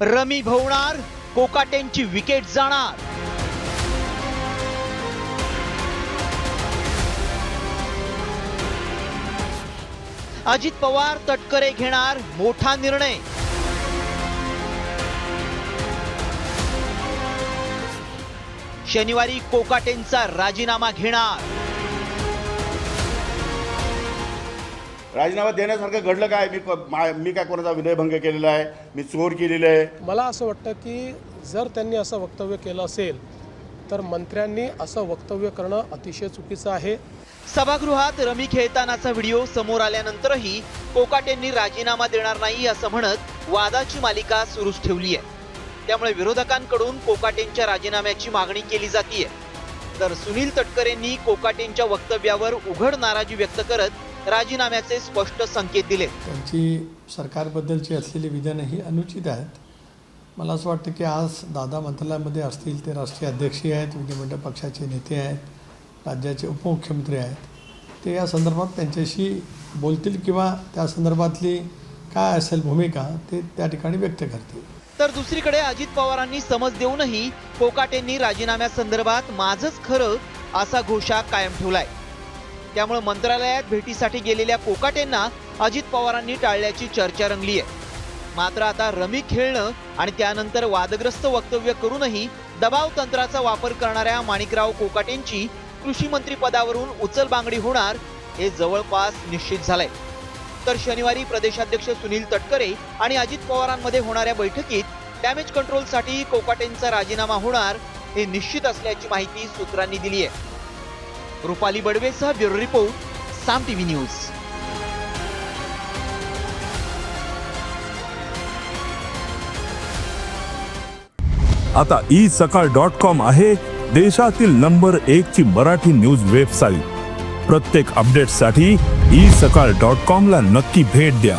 Rummy भवणार कोकाटेंची wicket जाणार. अजित पवार तटकरे घेणार मोठा निर्णय. शनिवारी कोकाटेंचा राजीनामा घेणार. राजीनामा देण्यासारखं घडलं काय? मी मी काय कोणाचा विनयभंग केलेला आहे? मी चोर केलेलं आहे? मला असं वाटतं की जर त्यांनी असं वक्तव्य केलं असेल तर मंत्र्यांनी असं वक्तव्य करणं अतिशय चुकीचं आहे. सभागृहात रमी खेळतानाचा व्हिडिओ समोर आल्यानंतरही कोकाटेंनी राजीनामा देणार नाही असं म्हणत वादाची मालिका सुरूच ठेवली आहे. त्यामुळे विरोधकांकडून कोकाटेंच्या राजीनाम्याची मागणी केली जातीये. तर सुनील तटकरेंनी कोकाटेंच्या वक्तव्यावर उघड नाराजी व्यक्त करत राजीनाम्याचे स्पष्ट संकेत दिले. त्यांची सरकारबद्दलची असलेली विधानं ही अनुचित आहेत. मला असं वाटतं की आज दादा मंत्रालयामध्ये असतील ते राष्ट्रीय अध्यक्षही आहेत विधिमंडळ पक्षाचे नेते आहेत राज्याचे उपमुख्यमंत्री आहेत. ते या संदर्भात त्यांच्याशी बोलतील किंवा त्या संदर्भातली काय असेल भूमिका ते त्या ठिकाणी व्यक्त करतील. तर दुसरीकडे अजित पवारांनी समज देऊनही कोकाटेंनी राजीनाम्यासंदर्भात माझंच खरं असा घोषा कायम ठेवलाय. त्यामुळे मंत्रालयात भेटीसाठी गेलेल्या कोकाटेंना अजित पवारांनी टाळल्याची चर्चा रंगली आहे मात्र आता रमी खेळणं आणि त्यानंतर वादग्रस्त वक्तव्य करूनही दबाव तंत्राचा वापर करणाऱ्या माणिकराव कोकाटेंची कृषी मंत्री पदावरून उचलबांगडी होणार हे जवळपास निश्चित झालंय. तर शनिवारी प्रदेशाध्यक्ष सुनील तटकरे आणि अजित पवारांमध्ये होणाऱ्या बैठकीत डॅमेज कंट्रोलसाठी कोकाटेंचा राजीनामा होणार हे निश्चित असल्याची माहिती सूत्रांनी दिली आहे Rupali बडवेसह bureau report Saam TV news. आता ई सकाळ डॉट कॉम आहे देशातील नंबर एक ची मराठी न्यूज वेबसाईट. प्रत्येक अपडेटसाठी ई सकाळ डॉट कॉम ला नक्की भेट द्या.